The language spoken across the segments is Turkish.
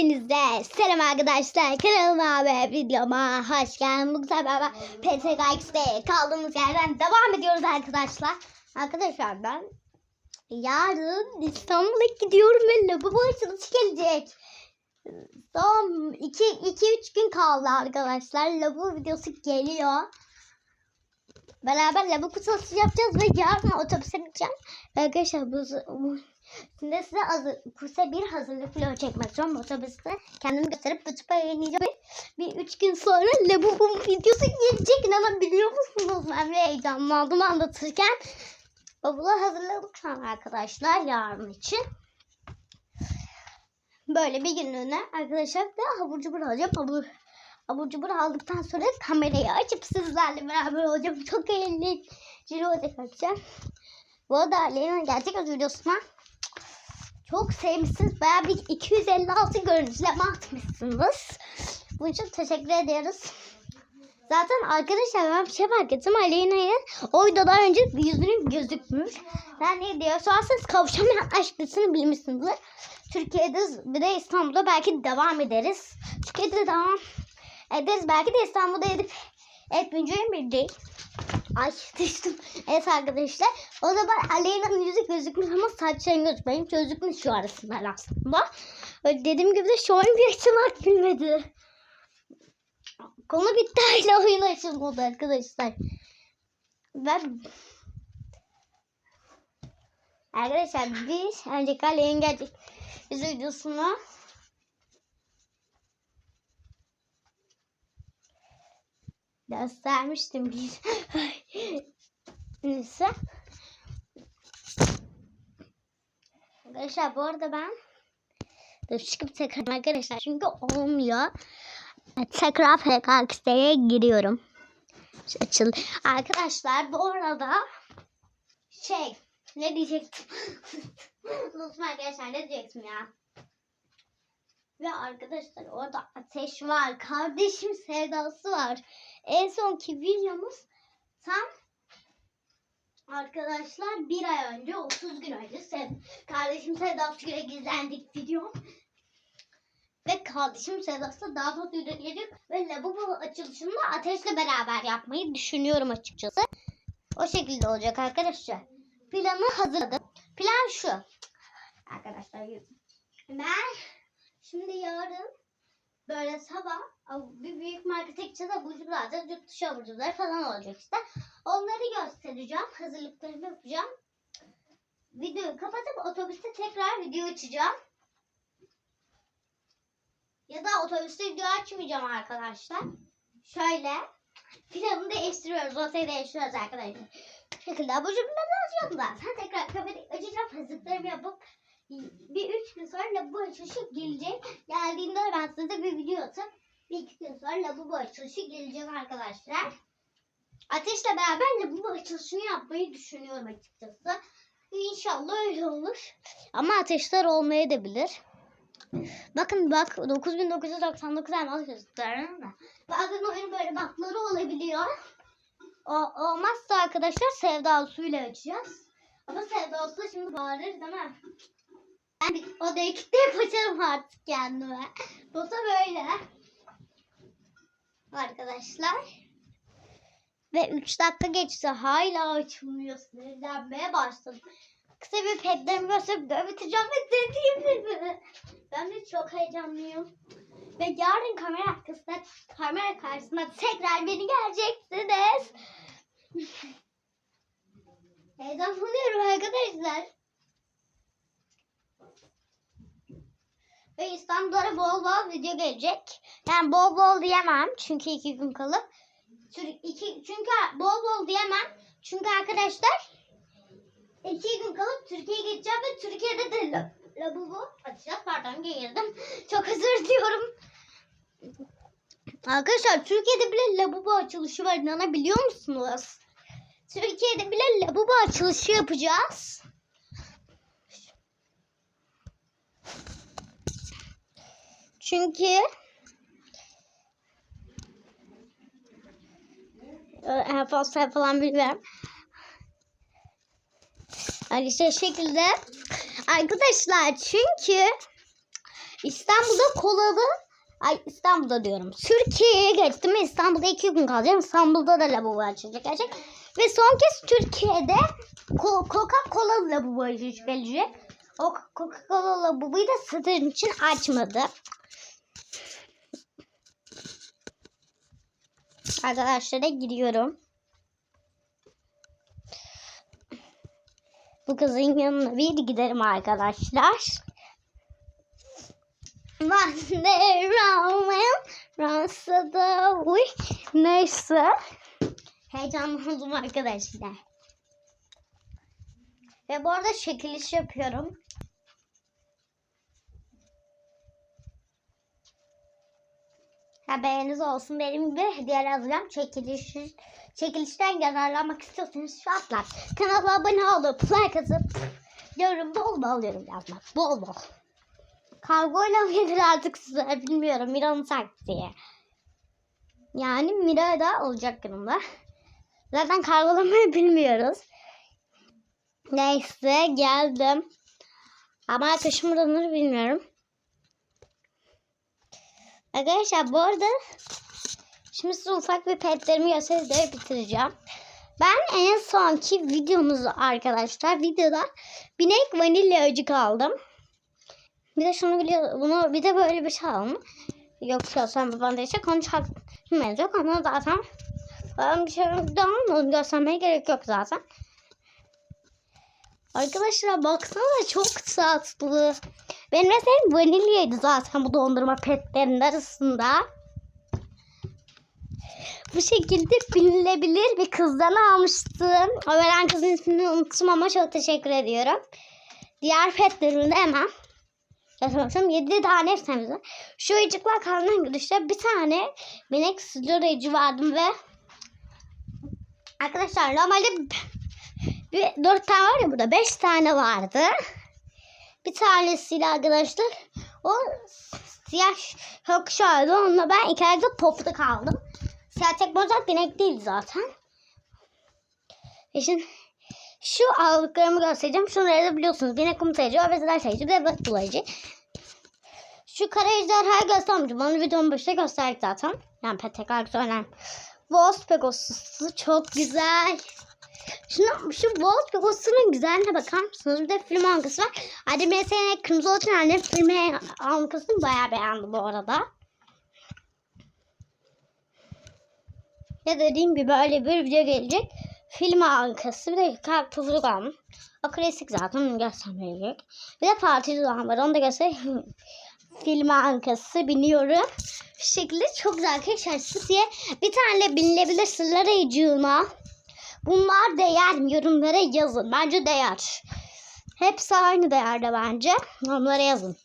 Hepinize selam arkadaşlar. Kanalıma ve videoma hoş geldiniz. Bu sefer beraber PTKX'de kaldığımız yerden devam ediyoruz arkadaşlar. Arkadaşlar ben yarın İstanbul'a gidiyorum ve lavabo açılışı gelecek. Son 2-3 gün kaldı arkadaşlar. Lavabo videosu geliyor. Beraber lavabo kutusu yapacağız ve yarın otobüse gideceğim. Arkadaşlar bu, bu Şimdi size hazır, kursa bir hazırlık vlogu çekmek istiyorum. Otobüste kendimi gösterip YouTube'a yayınlayacağım. Bir üç gün sonra Labubu videosu gelecek. İnanabiliyor musunuz? Ben bir heyecanlandım anlatırken. Bavula hazırladık şu arkadaşlar yarın için. Böyle bir günlüğüne arkadaşlar da habur cubur alacağım. Habur, habur cubur aldıktan sonra kamerayı açıp sizlerle beraber olacağım. Çok eğlenceli olacak arkadaşlar. Bu arada Aleyna gerçek öz videosuna çok sevmişsiniz. Bayağı bir 256 görüntüleme atmışsınız. Bunun için teşekkür ederiz. Zaten arkadaşlar ben bir şey fark ettim. Aleyna'yı o videodan önce yüzünün gözükmüş. Ben ne diyor sorarsanız kavuşamayan aşk dizisini bilmişsinizdir. Türkiye'de bir de İstanbul'da belki devam ederiz. Türkiye'de devam ederiz. Belki de İstanbul'da edip etmeyeceğim bir değil. Ay düştüm. Evet arkadaşlar. O zaman Aleyna'nın yüzü gözükmüş ama saçların gözükmeyin. Gözükmüş şu arasında aslında. Öyle dediğim gibi de şu an bir açılmak bilmedi. Konu bitti hala oyun açılmadı arkadaşlar. Ben Arkadaşlar biz önceki Aleyha'nın gelecek yüz videosunu göstermiştim biz. Neyse. Arkadaşlar bu arada ben Dur çıkıp tekrar arkadaşlar çünkü olmuyor. Tekrar PKX'ye giriyorum. Açıl. Arkadaşlar bu arada şey ne diyecektim? Unutma arkadaşlar ne diyecektim ya? Ve arkadaşlar orada ateş var. Kardeşim sevdası var. En sonki videomuz tam arkadaşlar bir ay önce 30 gün önce sev kardeşim sevdası ile gizlendik video. Ve kardeşim sevdası daha fazla gelecek. Ve lavabo açılışını ateşle beraber yapmayı düşünüyorum açıkçası. O şekilde olacak arkadaşlar. Planı hazırladım. Plan şu. Arkadaşlar ben Şimdi yarın böyle sabah bir büyük markete gideceğiz. Abucu alacağız. Yurt dışı abucular falan olacak işte. Onları göstereceğim. Hazırlıklarımı yapacağım. Videoyu kapatıp otobüste tekrar video açacağım. Ya da otobüste video açmayacağım arkadaşlar. Şöyle planı değiştiriyoruz. Rotayı değiştiriyoruz arkadaşlar. Bu şekilde abucu alacağım zaten. Tekrar kapatıp açacağım. Hazırlıklarımı yapıp bir üç gün sonra lavabo açılışı gelecek. Geldiğinde ben size bir video atıp bir iki gün sonra lavabo açılışı gelecek arkadaşlar. Ateşle beraber lavabo açılışını yapmayı düşünüyorum açıkçası. İnşallah öyle olur. Ama ateşler olmayabilir. Bakın bak 9999 elmas gösteriyorum da. Bazen oyun böyle bakları olabiliyor. O, olmazsa arkadaşlar sevda suyla açacağız. Ama sevda su şimdi bağırır değil mi? Ben odayı kilitleyip açarım artık kendime. Bu da böyle. Arkadaşlar. Ve 3 dakika geçti. Hala açılmıyor. Sinirlenmeye başladım. Kısa bir petlerimi gösterip dövüteceğim ve dediğim gibi. Ben de çok heyecanlıyım. Ve yarın kamera arkasında, kamera karşısında tekrar beni göreceksiniz. Heyecanlanıyorum arkadaşlar. Ve İstanbul'a bol bol video gelecek. Yani bol bol diyemem çünkü iki gün kalıp. Iki, çünkü bol bol diyemem. Çünkü arkadaşlar iki gün kalıp Türkiye'ye gideceğim ve Türkiye'de de la, lavabo açacağız. Pardon geğirdim. Çok özür diliyorum. Arkadaşlar Türkiye'de bile lavabo açılışı var. İnanabiliyor musunuz? Türkiye'de bile lavabo açılışı yapacağız. Çünkü fazla falan bilmiyorum. Hani şey şekilde arkadaşlar çünkü İstanbul'da kolalı Ay İstanbul'da diyorum. Türkiye'ye geçtim. İstanbul'da iki gün kalacağım. İstanbul'da da lavabo açılacak. gerçek. Ve son kez Türkiye'de Coca-Cola lavabo gelecek. O Coca-Cola lavaboyu da satın için açmadı. Arkadaşlara giriyorum. Bu kızın yanına bir giderim arkadaşlar. De rağmen Fransa'da uy neyse. Heyecanlandım arkadaşlar. Ve bu arada çekiliş yapıyorum. Haberiniz olsun benim gibi hediyeler alacağım. Çekiliş, çekilişten yararlanmak istiyorsanız şartlar. Kanala abone olup like atıp yorum bol bol yorum yazmak. Bol bol. Kargoyla mı gelir artık size bilmiyorum. Mira'nın taktiği. Yani Mira da olacak yanımda. Zaten kargolamayı bilmiyoruz. Neyse geldim. Ama arkadaşım buranır bilmiyorum. Arkadaşlar bu arada şimdi size ufak bir petlerimi gösterip de bitireceğim. Ben en sonki videomuzda arkadaşlar videoda binek vanilya acık aldım. Bir de şunu biliyor, bunu bir de böyle bir şey aldım. Yoksa sen baban diyecek onu çakmaz yok ama zaten ben bir şey daha onu göstermeye gerek yok zaten. Arkadaşlar baksana çok tatlı. Benim mesela vanilyaydı zaten bu dondurma petlerinin arasında. Bu şekilde binilebilir bir kızdan almıştım. O veren kızın ismini unuttum ama çok teşekkür ediyorum. Diğer petlerimi de hemen Yaşamışım. 7 tane efsanemiz var. Şu ayıcıklar kanından gidişte bir tane minik sürücü vardım ve arkadaşlar normalde bir, 4 tane var ya burada 5 tane vardı. Bir tanesiyle arkadaşlar o siyah hökşaydı. Onunla ben iki ayda popta kaldım. Siyah tek bozak binek değil zaten. Şimdi şu aldıklarımı göstereceğim. Şunları da biliyorsunuz. Binek kum sayıcı, obezler sayıcı ve bak bulayıcı. Şu kara ejderhayı göstermeyeceğim. Onu videonun başında gösterdik zaten. Yani pek tekrar söyleyeyim. Wolf Pegasus'u çok güzel. Şuna, şu Wolf Pegasus'un güzelliğine bakar mısınız? Bir de film halkası var. Hadi mesela Kırmızı Olçan annem filmi halkasını bayağı beğendi bu arada. Ya dediğim gibi böyle bir video gelecek. Film halkası bir de kalp tuzluk almış. O klasik zaten onu göstermeye gerek. Bir de partici olan var onu da göstereyim. Film halkası biniyorum. Şu şekilde çok güzel arkadaşlar. Siz diye bir tane binilebilir sırlar ayıcığına. Bunlar değer mi? Yorumlara yazın. Bence değer. Hepsi aynı değerde bence. Onlara yazın.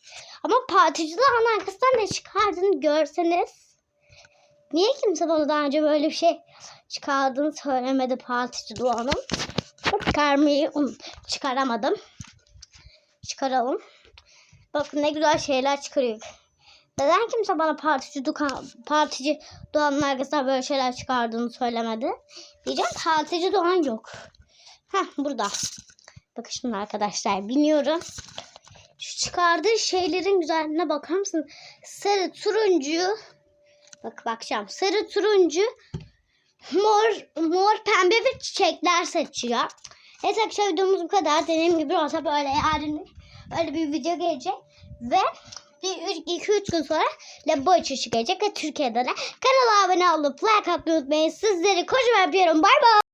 Ama partici dağın arkasından ne çıkardığını görseniz. Niye kimse bana daha önce böyle bir şey çıkardığını söylemedi partici Doğan'ın. Çıkarmayı çıkaramadım. Çıkaralım. Bakın ne güzel şeyler çıkarıyor. Neden kimse bana partici, Duka, partici Doğan'ın arkasından böyle şeyler çıkardığını söylemedi? Diyeceğim partici Doğan yok. Heh burada. Bakın şimdi arkadaşlar biniyorum. Şu çıkardığı şeylerin güzelliğine bakar mısın? Sarı, turuncu. Bak bakacağım. Sarı, turuncu, mor, mor, pembe ve çiçekler seçiyor. Evet arkadaşlar videomuz bu kadar. Dediğim gibi olsa böyle yarın böyle bir video gelecek. Ve bir 2-3 gün sonra Labo açışı gelecek ve Türkiye'de de kanala abone olup like atmayı unutmayın. Sizleri kocaman öpüyorum. Bay bay.